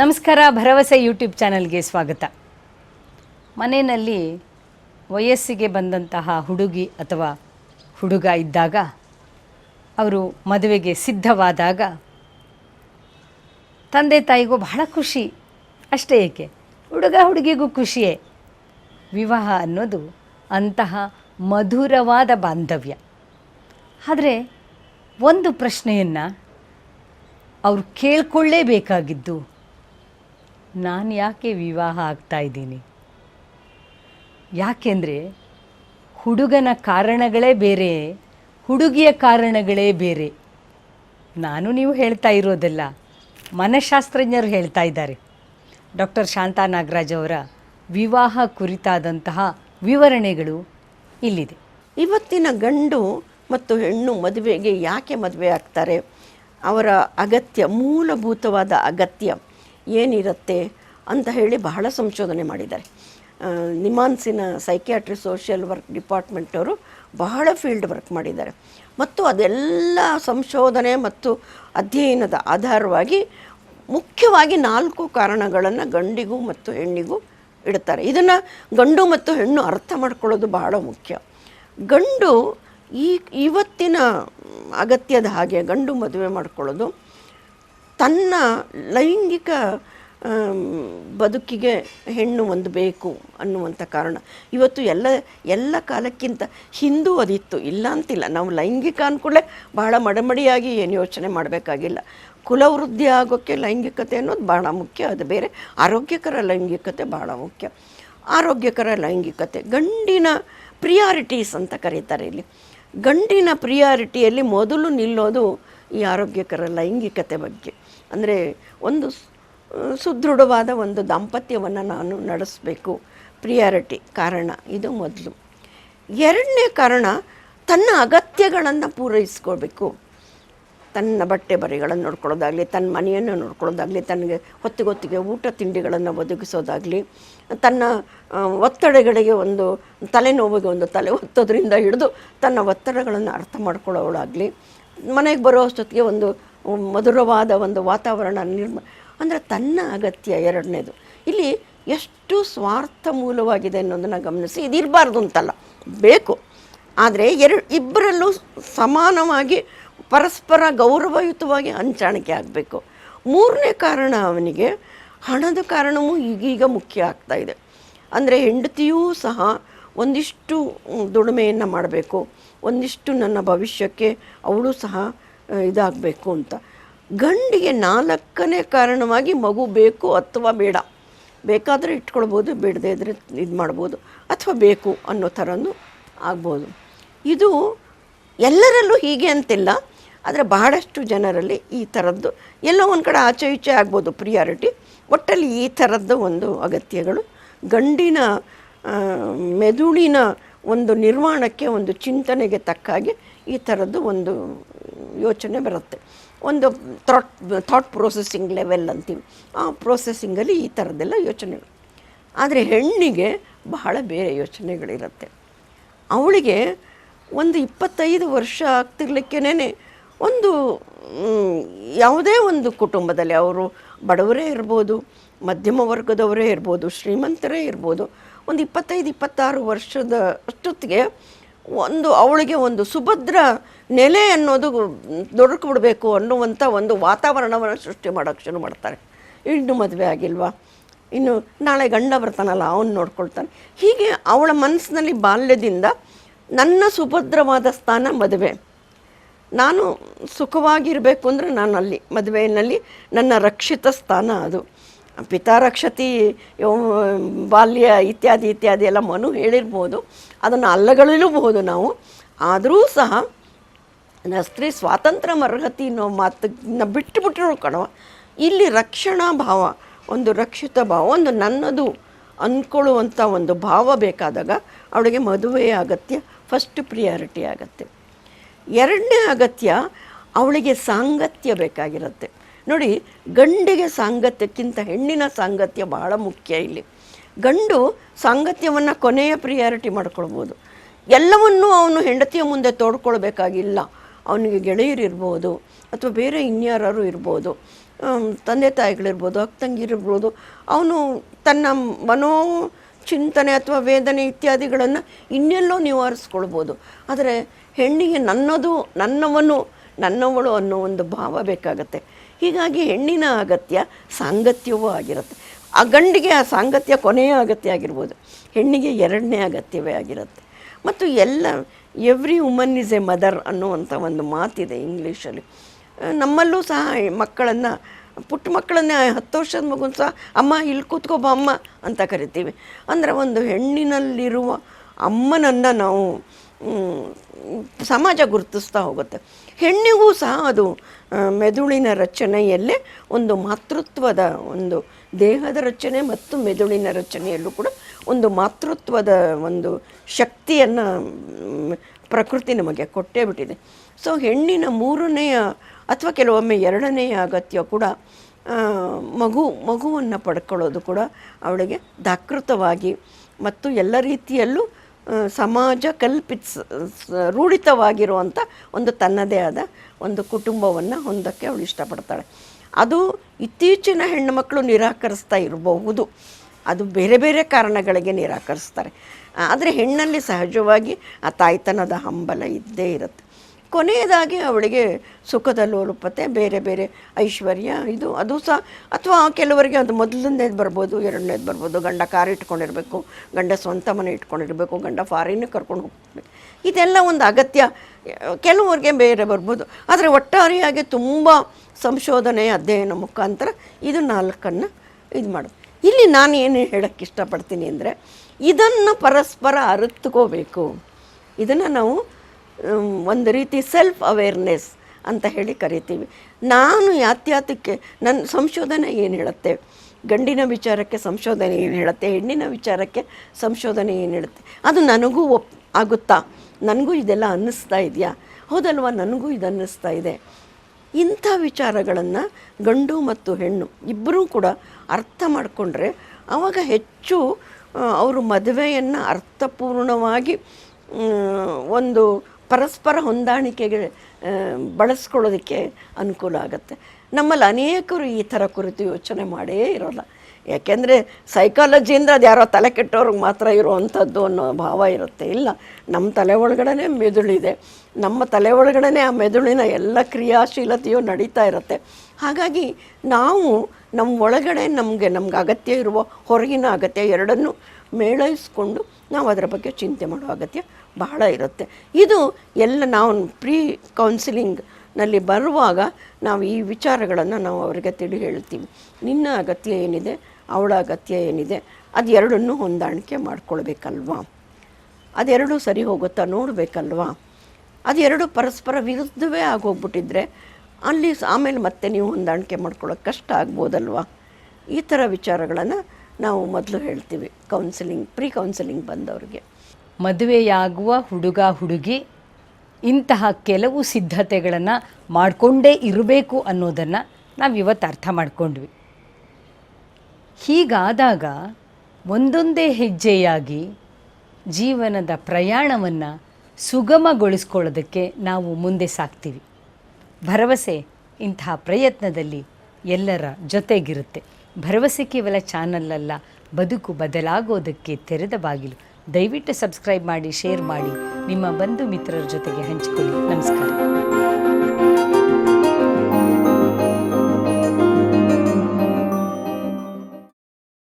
ನಮಸ್ಕಾರ, ಭರವಸೆ ಯೂಟ್ಯೂಬ್ ಚಾನಲ್ಗೆ ಸ್ವಾಗತ. ಮನೆಯಲ್ಲಿ ವಯಸ್ಸಿಗೆ ಬಂದಂತಹ ಹುಡುಗಿ ಅಥವಾ ಹುಡುಗ ಇದ್ದಾಗ, ಅವರು ಮದುವೆಗೆ ಸಿದ್ಧವಾದಾಗ ತಂದೆ ತಾಯಿಗೂ ಬಹಳ ಖುಷಿ. ಅಷ್ಟೇ ಏಕೆ? ಹುಡುಗ ಹುಡುಗಿಗೂ ಖುಷಿಯೇ. ವಿವಾಹ ಅನ್ನೋದು ಅಂತಹ ಮಧುರವಾದ ಬಾಂಧವ್ಯ. ಆದರೆ ಒಂದು ಪ್ರಶ್ನೆಯನ್ನು ಅವರು ಕೇಳ್ಕೊಳ್ಳೇಬೇಕಾಗಿದ್ದು ನಾನು ಯಾಕೆ ವಿವಾಹ ಆಗ್ತಾ ಇದ್ದೀನಿ? ಯಾಕೆಂದರೆ ಹುಡುಗನ ಕಾರಣಗಳೇ ಬೇರೆ, ಹುಡುಗಿಯ ಕಾರಣಗಳೇ ಬೇರೆ. ನಾನು ನೀವು ಹೇಳ್ತಾ ಇರೋದಲ್ಲ, ಮನಃಶಾಸ್ತ್ರಜ್ಞರು ಹೇಳ್ತಾ ಇದ್ದಾರೆ. ಡಾಕ್ಟರ್ ಶಾಂತಾ ನಾಗರಾಜ್ ಅವರ ವಿವಾಹ ಕುರಿತಾದಂತಹ ವಿವರಣೆಗಳು ಇಲ್ಲಿದೆ. ಇವತ್ತಿನ ಗಂಡು ಮತ್ತು ಹೆಣ್ಣು ಮದುವೆಗೆ ಯಾಕೆ ಮದುವೆ ಆಗ್ತಾರೆ? ಅವರ ಅಗತ್ಯ, ಮೂಲಭೂತವಾದ ಅಗತ್ಯ. ಏನಿರುತ್ತೆ ಅಂತ ಹೇಳಿ ಬಹಳ ಸಂಶೋಧನೆ ಮಾಡಿದ್ದಾರೆ. ನಿಮಾನ್ಸಿನ ಸೈಕ್ಯಾಟ್ರಿ ಸೋಷಿಯಲ್ ವರ್ಕ್ ಡಿಪಾರ್ಟ್ಮೆಂಟವರು ಬಹಳ ಫೀಲ್ಡ್ ವರ್ಕ್ ಮಾಡಿದ್ದಾರೆ. ಮತ್ತು ಅದೆಲ್ಲ ಸಂಶೋಧನೆ ಮತ್ತು ಅಧ್ಯಯನದ ಆಧಾರವಾಗಿ ಮುಖ್ಯವಾಗಿ ನಾಲ್ಕು ಕಾರಣಗಳನ್ನು ಗಂಡಿಗೂ ಮತ್ತು ಹೆಣ್ಣಿಗೂ ಇಡ್ತಾರೆ. ಇದನ್ನು ಗಂಡು ಮತ್ತು ಹೆಣ್ಣು ಅರ್ಥ ಮಾಡ್ಕೊಳ್ಳೋದು ಬಹಳ ಮುಖ್ಯ. ಗಂಡು ಈ ಇವತ್ತಿನ ಅಗತ್ಯದ ಹಾಗೆ ಗಂಡು ಮದುವೆ ಮಾಡ್ಕೊಳ್ಳೋದು ತನ್ನ ಲೈಂಗಿಕ ಬದುಕಿಗೆ ಹೆಣ್ಣು ಒಂದು ಬೇಕು ಅನ್ನುವಂಥ ಕಾರಣ. ಇವತ್ತು ಎಲ್ಲ ಎಲ್ಲ ಕಾಲಕ್ಕಿಂತ ಹಿಂದೂ ಅದಿತ್ತು. ಇಲ್ಲ ಅಂತಿಲ್ಲ. ನಾವು ಲೈಂಗಿಕ ಅಂದ್ಕೂಡಲೇ ಬಹಳ ಮಡಮಡಿಯಾಗಿ ಏನು ಯೋಚನೆ ಮಾಡಬೇಕಾಗಿಲ್ಲ. ಕುಲವೃದ್ಧಿ ಆಗೋಕ್ಕೆ ಲೈಂಗಿಕತೆ ಅನ್ನೋದು ಭಾಳ ಮುಖ್ಯ. ಅದು ಬೇರೆ ಆರೋಗ್ಯಕರ ಲೈಂಗಿಕತೆ ಭಾಳ ಮುಖ್ಯ. ಆರೋಗ್ಯಕರ ಲೈಂಗಿಕತೆ, ಗಂಡಿನ ಪ್ರಿಯಾರಿಟೀಸ್ ಅಂತ ಕರೀತಾರೆ ಇಲ್ಲಿ. ಗಂಡಿನ ಪ್ರಿಯಾರಿಟಿಯಲ್ಲಿ ಮೊದಲು ನಿಲ್ಲೋದು ಈ ಆರೋಗ್ಯಕರ ಲೈಂಗಿಕತೆ ಬಗ್ಗೆ. ಅಂದರೆ ಒಂದು ಸುದೃಢವಾದ ಒಂದು ದಾಂಪತ್ಯವನ್ನು ನಾನು ನಡೆಸಬೇಕು. ಪ್ರಿಯಾರಿಟಿ ಕಾರಣ ಇದು ಮೊದಲು. ಎರಡನೇ ಕಾರಣ ತನ್ನ ಅಗತ್ಯಗಳನ್ನು ಪೂರೈಸ್ಕೊಳ್ಬೇಕು. ತನ್ನ ಬಟ್ಟೆ ಬರೆಗಳನ್ನು ನೋಡ್ಕೊಳ್ಳೋದಾಗಲಿ, ತನ್ನ ಮನೆಯನ್ನು ನೋಡ್ಕೊಳ್ಳೋದಾಗಲಿ, ತನಗೆ ಹೊತ್ತಿಗೊತ್ತಿಗೆ ಊಟ ತಿಂಡಿಗಳನ್ನು ಒದಗಿಸೋದಾಗಲಿ, ತನ್ನ ಒತ್ತಡಗಳಿಗೆ ಒಂದು, ತಲೆನೋವಿಗೆ ಒಂದು ತಲೆ ಒತ್ತೋದ್ರಿಂದ ಹಿಡಿದು ತನ್ನ ಒತ್ತಡಗಳನ್ನು ಅರ್ಥ ಮಾಡ್ಕೊಳ್ಳೋಳಾಗಲಿ ಮನೆಗೆ ಬರೋ ಅಷ್ಟೊತ್ತಿಗೆ ಒಂದು ಮಧುರವಾದ ಒಂದು ವಾತಾವರಣ ನಿರ್ಮ, ಅಂದರೆ ತನ್ನ ಅಗತ್ಯ ಎರಡನೇದು. ಇಲ್ಲಿ ಎಷ್ಟು ಸ್ವಾರ್ಥ ಮೂಲವಾಗಿದೆ ಅನ್ನೋದನ್ನು ಗಮನಿಸಿ ಇದಿರಬಾರ್ದು ಅಂತಲ್ಲ, ಬೇಕು. ಆದರೆ ಎರಡು, ಇಬ್ಬರಲ್ಲೂ ಸಮಾನವಾಗಿ, ಪರಸ್ಪರ ಗೌರವಯುತವಾಗಿ ಹಂಚಾಣಿಕೆ ಆಗಬೇಕು. ಮೂರನೇ ಕಾರಣ ಅವನಿಗೆ, ಹಣದ ಕಾರಣವೂ ಈಗೀಗ ಮುಖ್ಯ ಆಗ್ತಾ ಇದೆ. ಅಂದರೆ ಹೆಂಡತಿಯೂ ಸಹ ಒಂದಿಷ್ಟು ದುಡಿಮೆಯನ್ನು ಮಾಡಬೇಕು, ಒಂದಿಷ್ಟು ನನ್ನ ಭವಿಷ್ಯಕ್ಕೆ ಅವಳು ಸಹ ಇದಾಗಬೇಕು ಅಂತ. ಗಂಡಿಗೆ ನಾಲ್ಕನೇ ಕಾರಣವಾಗಿ ಮಗು ಬೇಕು ಅಥವಾ ಬೇಡ. ಬೇಕಾದರೆ ಇಟ್ಕೊಳ್ಬೋದು, ಬೇಡದೇ ಇದ್ದರೆ ಇದು ಮಾಡ್ಬೋದು, ಅಥವಾ ಬೇಕು ಅನ್ನೋ ಥರನೂ ಆಗ್ಬೋದು. ಇದು ಎಲ್ಲರಲ್ಲೂ ಹೀಗೆ ಅಂತಿಲ್ಲ. ಆದರೆ ಬಹಳಷ್ಟು ಜನರಲ್ಲಿ ಈ ಥರದ್ದು. ಎಲ್ಲೋ ಒಂದು ಕಡೆ ಆಚೆ ಈಚೆ ಆಗ್ಬೋದು ಪ್ರಿಯಾರಿಟಿ. ಒಟ್ಟಲ್ಲಿ ಈ ಥರದ್ದು ಒಂದು ಅಗತ್ಯಗಳು. ಗಂಡಿನ ಮೆದುಳಿನ ಒಂದು ನಿರ್ಮಾಣಕ್ಕೆ ಒಂದು ಚಿಂತನೆಗೆ ತಕ್ಕ ಹಾಗೆ ಈ ಥರದ್ದು ಒಂದು ಯೋಚನೆ ಬರುತ್ತೆ. ಒಂದು ಥಾಟ್ ಥಾಟ್ ಪ್ರೊಸೆಸಿಂಗ್ ಲೆವೆಲ್ ಅಂತೀವಿ. ಆ ಪ್ರೊಸೆಸಿಂಗಲ್ಲಿ ಈ ಥರದ್ದೆಲ್ಲ ಯೋಚನೆಗಳು. ಆದರೆ ಹೆಣ್ಣಿಗೆ ಬಹಳ ಬೇರೆ ಯೋಚನೆಗಳಿರುತ್ತೆ. ಅವಳಿಗೆ ಒಂದು ಇಪ್ಪತ್ತೈದು ವರ್ಷ ಆಗ್ತಿರ್ಲಿಕ್ಕೇನೆ ಒಂದು ಯಾವುದೇ ಒಂದು ಕುಟುಂಬದಲ್ಲಿ ಅವರು ಬಡವರೇ ಇರ್ಬೋದು, ಮಧ್ಯಮ ವರ್ಗದವರೇ ಇರ್ಬೋದು, ಶ್ರೀಮಂತರೇ ಇರ್ಬೋದು, ಒಂದು ಇಪ್ಪತ್ತೈದು, ಇಪ್ಪತ್ತಾರು ವರ್ಷದ ಅಷ್ಟೊತ್ತಿಗೆ ಒಂದು ಅವಳಿಗೆ ಒಂದು ಸುಭದ್ರ ನೆಲೆ ಅನ್ನೋದು ದೊರಕಿಬಿಡಬೇಕು ಅನ್ನುವಂಥ ಒಂದು ವಾತಾವರಣವನ್ನು ಸೃಷ್ಟಿ ಮಾಡೋಕ್ಕೆ ಶುರು ಮಾಡ್ತಾರೆ. ಇನ್ನು ಮದುವೆ ಆಗಿಲ್ವಾ? ಇನ್ನು ನಾಳೆ ಗಂಡ ಬರ್ತಾನಲ್ಲ, ಅವನು ನೋಡ್ಕೊಳ್ತಾನೆ. ಹೀಗೆ ಅವಳ ಮನಸ್ಸಿನಲ್ಲಿ ಬಾಲ್ಯದಿಂದ ನನ್ನ ಸುಭದ್ರವಾದ ಸ್ಥಾನ ಮದುವೆ. ನಾನು ಸುಖವಾಗಿರಬೇಕು ಅಂದರೆ ನಾನು ಅಲ್ಲಿ ಮದುವೆಯಲ್ಲಿ ನನ್ನ ರಕ್ಷಿತ ಸ್ಥಾನ ಅದು. ಪಿತಾ ರಕ್ಷತಿ ಯೌ- ಬಾಲ್ಯ ಇತ್ಯಾದಿ ಇತ್ಯಾದಿ ಎಲ್ಲ ಮನು ಹೇಳಿರ್ಬೋದು. ಅದನ್ನು ಅಲ್ಲಗಳಿಲೂಬಹುದು ನಾವು. ಆದರೂ ಸಹ ಸ್ತ್ರೀ ಸ್ವಾತಂತ್ರ್ಯ ಅರ್ಹತಿ ಅನ್ನೋ ಮಾತನ್ನ ಬಿಟ್ಟುಬಿಟ್ಟಿರೋ ಕಣವ ಇಲ್ಲಿ ರಕ್ಷಣಾ ಭಾವ, ಒಂದು ರಕ್ಷಿತ ಭಾವ, ಒಂದು ನನ್ನದು ಅಂದ್ಕೊಳ್ಳುವಂಥ ಒಂದು ಭಾವ ಬೇಕಾದಾಗ ಅವಳಿಗೆ ಮದುವೆ ಅಗತ್ಯ ಫಸ್ಟ್ ಪ್ರಿಯಾರಿಟಿ ಆಗತ್ತೆ. ಎರಡನೇ ಅಗತ್ಯ, ಅವಳಿಗೆ ಸಾಂಗತ್ಯ ಬೇಕಾಗಿರುತ್ತೆ. ನೋಡಿ, ಗಂಡಿಗೆ ಸಾಂಗತ್ಯಕ್ಕಿಂತ ಹೆಣ್ಣಿನ ಸಾಂಗತ್ಯ ಬಹಳ ಮುಖ್ಯ ಇಲ್ಲಿ. ಗಂಡು ಸಾಂಗತ್ಯವನ್ನು ಕೊನೆಯ ಪ್ರಿಯಾರಿಟಿ ಮಾಡ್ಕೊಳ್ಬೋದು. ಎಲ್ಲವನ್ನೂ ಅವನು ಹೆಂಡತಿಯ ಮುಂದೆ ತೋಡ್ಕೊಳ್ಬೇಕಾಗಿಲ್ಲ. ಅವನಿಗೆ ಗೆಳೆಯರಿರ್ಬೋದು ಅಥವಾ ಬೇರೆ ಇನ್ಯಾರು ಇರ್ಬೋದು ತಂದೆ ತಾಯಿಗಳಿರ್ಬೋದು, ಅಕ್ಕ ತಂಗಿರಿರ್ಬೋದು ಅವನು ತನ್ನ ಮನೋ ಚಿಂತನೆ ಅಥವಾ ವೇದನೆ ಇತ್ಯಾದಿಗಳನ್ನು ಇನ್ನೆಲ್ಲೋ ನಿವಾರಿಸ್ಕೊಳ್ಬೋದು. ಆದರೆ ಹೆಣ್ಣಿಗೆ ನನ್ನದು, ನನ್ನವನು, ನನ್ನವಳು ಅನ್ನೋ ಒಂದು ಭಾವ ಬೇಕಾಗತ್ತೆ. ಹೀಗಾಗಿ ಹೆಣ್ಣಿನ ಅಗತ್ಯ ಸಾಂಗತ್ಯವೂ ಆಗಿರುತ್ತೆ. ಆ ಗಂಡಿಗೆ ಆ ಸಾಂಗತ್ಯ ಕೊನೆಯ ಅಗತ್ಯ ಆಗಿರ್ಬೋದು. ಹೆಣ್ಣಿಗೆ ಎರಡನೇ ಅಗತ್ಯವೇ ಆಗಿರುತ್ತೆ. ಮತ್ತು ಎಲ್ಲ every woman is a mother ಅನ್ನುವಂಥ ಒಂದು ಮಾತಿದೆ ಇಂಗ್ಲೀಷಲ್ಲಿ. ನಮ್ಮಲ್ಲೂ ಸಹ ಮಕ್ಕಳನ್ನು, ಪುಟ್ಟ ಮಕ್ಕಳನ್ನೇ ಹತ್ತು ವರ್ಷದ ಮಗುನ ಸಹ ಅಮ್ಮ ಇಲ್ಲಿ ಕೂತ್ಕೊಬ ಅಮ್ಮ ಅಂತ ಕರಿತೀವಿ. ಅಂದರೆ ಒಂದು ಹೆಣ್ಣಿನಲ್ಲಿರುವ ಅಮ್ಮನನ್ನು ನಾವು ಸಮಾಜ ಗುರುತಿಸ್ತಾ ಹೋಗುತ್ತೆ. ಹೆಣ್ಣಿಗೂ ಸಹ ಅದು ಮೆದುಳಿನ ರಚನೆಯಲ್ಲೇ ಒಂದು ಮಾತೃತ್ವದ ಒಂದು ದೇಹದ ರಚನೆ ಮತ್ತು ಮೆದುಳಿನ ರಚನೆಯಲ್ಲೂ ಕೂಡ ಒಂದು ಮಾತೃತ್ವದ ಒಂದು ಶಕ್ತಿಯನ್ನು ಪ್ರಕೃತಿ ನಮಗೆ ಕೊಟ್ಟೇ ಬಿಟ್ಟಿದೆ. ಸೊ, ಹೆಣ್ಣಿನ ಮೂರನೆಯ ಅಥವಾ ಕೆಲವೊಮ್ಮೆ ಎರಡನೆಯ ಅಗತ್ಯ ಕೂಡ ಮಗು, ಮಗುವನ್ನು ಪಡ್ಕೊಳ್ಳೋದು ಕೂಡ ಅವಳಿಗೆ ದಾಕೃತವಾಗಿ ಮತ್ತು ಎಲ್ಲ ರೀತಿಯಲ್ಲೂ ಸಮಾಜ ಕಲ್ಪಿಸ್ ರೂಢಿತವಾಗಿರುವಂಥ ಒಂದು ತನ್ನದೇ ಆದ ಒಂದು ಕುಟುಂಬವನ್ನು ಹೊಂದಕ್ಕೆ ಅವಳು ಇಷ್ಟಪಡ್ತಾಳೆ. ಅದು ಇತ್ತೀಚಿನ ಹೆಣ್ಣುಮಕ್ಕಳು ನಿರಾಕರಿಸ್ತಾ ಇರಬಹುದು. ಅದು ಬೇರೆ ಬೇರೆ ಕಾರಣಗಳಿಗೆ ನಿರಾಕರಿಸ್ತಾರೆ. ಆದರೆ ಹೆಣ್ಣಲ್ಲಿ ಸಹಜವಾಗಿ ಆ ತಾಯ್ತನದ ಹಂಬಲ ಇದ್ದೇ ಇರುತ್ತೆ. ಕೊನೆಯದಾಗಿ ಅವಳಿಗೆ ಸುಖದ ಲೋಲುಪತೆ ಬೇರೆ ಬೇರೆ ಐಶ್ವರ್ಯ, ಇದು ಅದು ಸಹ. ಅಥವಾ ಕೆಲವರಿಗೆ ಅದು ಮೊದಲನೇದು ಬರ್ಬೋದು, ಎರಡನೇದು ಬರ್ಬೋದು, ಗಂಡ ಕಾರ್ ಇಟ್ಕೊಂಡಿರಬೇಕು, ಗಂಡ ಸ್ವಂತ ಮನೆ ಇಟ್ಕೊಂಡಿರಬೇಕು, ಗಂಡ ಫಾರಿನ್ಗೆ ಕರ್ಕೊಂಡು ಹೋಗ್ಬೇಕು. ಇದೆಲ್ಲ ಒಂದು ಅಗತ್ಯ. ಕೆಲವರಿಗೆ ಬೇರೆ ಬರ್ಬೋದು. ಆದರೆ ಒಟ್ಟಾರೆಯಾಗಿ ತುಂಬ ಸಂಶೋಧನೆ ಅಧ್ಯಯನ ಮುಖಾಂತರ ಇದು ನಾಲ್ಕನ್ನು ಇದು ಮಾಡೋದು ಇಲ್ಲಿ ನಾನು ಏನು ಹೇಳೋಕ್ಕೆ ಇಷ್ಟಪಡ್ತೀನಿ ಅಂದರೆ ಇದನ್ನು ಪರಸ್ಪರ ಅರಿತುಕೋಬೇಕು. ಇದನ್ನು ನಾವು ಒಂದು ರೀತಿ ಸೆಲ್ಫ್ ಅವೇರ್ನೆಸ್ ಅಂತ ಹೇಳಿ ಕರಿತೀವಿ. ನಾನು ಯಾತ್ಯಾತಕ್ಕೆ ನನ್ನ ಸಂಶೋಧನೆ ಏನು ಹೇಳುತ್ತೆ? ಗಂಡಿನ ವಿಚಾರಕ್ಕೆ ಸಂಶೋಧನೆ ಏನು ಹೇಳುತ್ತೆ? ಹೆಣ್ಣಿನ ವಿಚಾರಕ್ಕೆ ಸಂಶೋಧನೆ ಏನು ಹೇಳುತ್ತೆ? ಅದು ನನಗೂ ಒಪ್, ಆಗುತ್ತಾ? ನನಗೂ ಇದೆಲ್ಲ ಅನ್ನಿಸ್ತಾ ಇದೆಯಾ? ಹೌದಲ್ವಾ? ನನಗೂ ಇದು ಅನ್ನಿಸ್ತಾ ಇದೆ. ಇಂಥ ವಿಚಾರಗಳನ್ನು ಗಂಡು ಮತ್ತು ಹೆಣ್ಣು ಇಬ್ಬರೂ ಕೂಡ ಅರ್ಥ ಮಾಡಿಕೊಂಡ್ರೆ ಆವಾಗ ಹೆಚ್ಚು ಅವರು ಮದುವೆಯನ್ನು ಅರ್ಥಪೂರ್ಣವಾಗಿ ಒಂದು ಪರಸ್ಪರ ಹೊಂದಾಣಿಕೆಗೆ ಬಳಸ್ಕೊಳ್ಳೋದಕ್ಕೆ ಅನುಕೂಲ ಆಗುತ್ತೆ. ನಮ್ಮಲ್ಲಿ ಅನೇಕರು ಈ ಥರ ಕುರಿತು ಯೋಚನೆ ಮಾಡೇ ಇರೋಲ್ಲ. ಯಾಕೆಂದರೆ ಸೈಕಾಲಜಿಯಿಂದ ಅದು ಯಾರೋ ತಲೆ ಕೆಟ್ಟವ್ರಿಗೆ ಮಾತ್ರ ಇರುವಂಥದ್ದು ಅನ್ನೋ ಭಾವ ಇರುತ್ತೆ. ಇಲ್ಲ, ನಮ್ಮ ತಲೆ ಒಳಗಡೆ ಮೆದುಳಿದೆ ನಮ್ಮ ತಲೆ ಒಳಗಡೆ ಆ ಮೆದುಳಿನ ಎಲ್ಲ ಕ್ರಿಯಾಶೀಲತೆಯು ನಡೀತಾ ಇರುತ್ತೆ. ಹಾಗಾಗಿ ನಾವು ನಮ್ಮ ಒಳಗಡೆ ನಮಗೆ, ನಮ್ಗೆ ಅಗತ್ಯ ಇರುವ ಹೊರಗಿನ ಅಗತ್ಯ ಎರಡನ್ನೂ ಮೇಳೈಸ್ಕೊಂಡು ನಾವು ಅದರ ಬಗ್ಗೆ ಚಿಂತೆ ಮಾಡೋ ಅಗತ್ಯ ಬಹಳ ಇರುತ್ತೆ. ಇದು ಎಲ್ಲ ನಾವು ಪ್ರೀ ಕೌನ್ಸಿಲಿಂಗ್ನಲ್ಲಿ ಬರುವಾಗ ನಾವು ಈ ವಿಚಾರಗಳನ್ನು ನಾವು ಅವರಿಗೆ ತಿಳಿ ಹೇಳ್ತೀವಿ. ನಿನ್ನ ಅಗತ್ಯ ಏನಿದೆ, ಅವಳ ಅಗತ್ಯ ಏನಿದೆ ಅದು ಎರಡನ್ನೂ ಹೊಂದಾಣಿಕೆ ಮಾಡ್ಕೊಳ್ಬೇಕಲ್ವಾ? ಅದೆರಡೂ ಸರಿ ಹೋಗುತ್ತಾ ನೋಡಬೇಕಲ್ವಾ? ಅದೆರಡು ಪರಸ್ಪರ ವಿರುದ್ಧವೇ ಆಗೋಗ್ಬಿಟ್ಟಿದ್ರೆ ಅಲ್ಲಿ ಆಮೇಲೆ ಮತ್ತೆ ನೀವು ಹೊಂದಾಣಿಕೆ ಮಾಡ್ಕೊಳ್ಳೋಕೆ ಕಷ್ಟ ಆಗ್ಬೋದಲ್ವಾ? ಈ ಥರ ವಿಚಾರಗಳನ್ನು ನಾವು ಮೊದಲು ಹೇಳ್ತೀವಿ ಕೌನ್ಸಿಲಿಂಗ್, ಪ್ರೀ ಕೌನ್ಸಿಲಿಂಗ್ ಬಂದವ್ರಿಗೆ. ಮದುವೆಯಾಗುವ ಹುಡುಗ ಹುಡುಗಿ, ಇಂತಹ ಕೆಲವು ಸಿದ್ಧತೆಗಳನ್ನು ಮಾಡಿಕೊಂಡೇ ಇರಬೇಕು ಅನ್ನೋದನ್ನು ನಾವು ಇವತ್ತು ಅರ್ಥ ಮಾಡಿಕೊಂಡ್ವಿ. ಹೀಗಾದಾಗ ಒಂದೊಂದೇ ಹೆಜ್ಜೆಯಾಗಿ ಜೀವನದ ಪ್ರಯಾಣವನ್ನು ಸುಗಮಗೊಳಿಸ್ಕೊಳ್ಳೋದಕ್ಕೆ ನಾವು ಮುಂದೆ ಸಾಗ್ತೀವಿ ಭರವಸೆ ಇಂತಹ ಪ್ರಯತ್ನದಲ್ಲಿ ಎಲ್ಲರ ಜೊತೆಗಿರುತ್ತೆ. ಭರವಸೆ ಕೇವಲ ಚಾನಲ್ ಅಲ್ಲ, ಬದುಕು ಬದಲಾಗೋದಕ್ಕೆ ತೆರೆದ ಬಾಗಿಲು. ದಯವಿಟ್ಟು ಸಬ್ಸ್ಕ್ರೈಬ್ ಮಾಡಿ ಶೇರ್ ಮಾಡಿ. ನಿಮ್ಮ ಬಂಧು ಮಿತ್ರರ ಜೊತೆಗೆ ಹಂಚಿಕೊಳ್ಳಿ. ನಮಸ್ಕಾರ.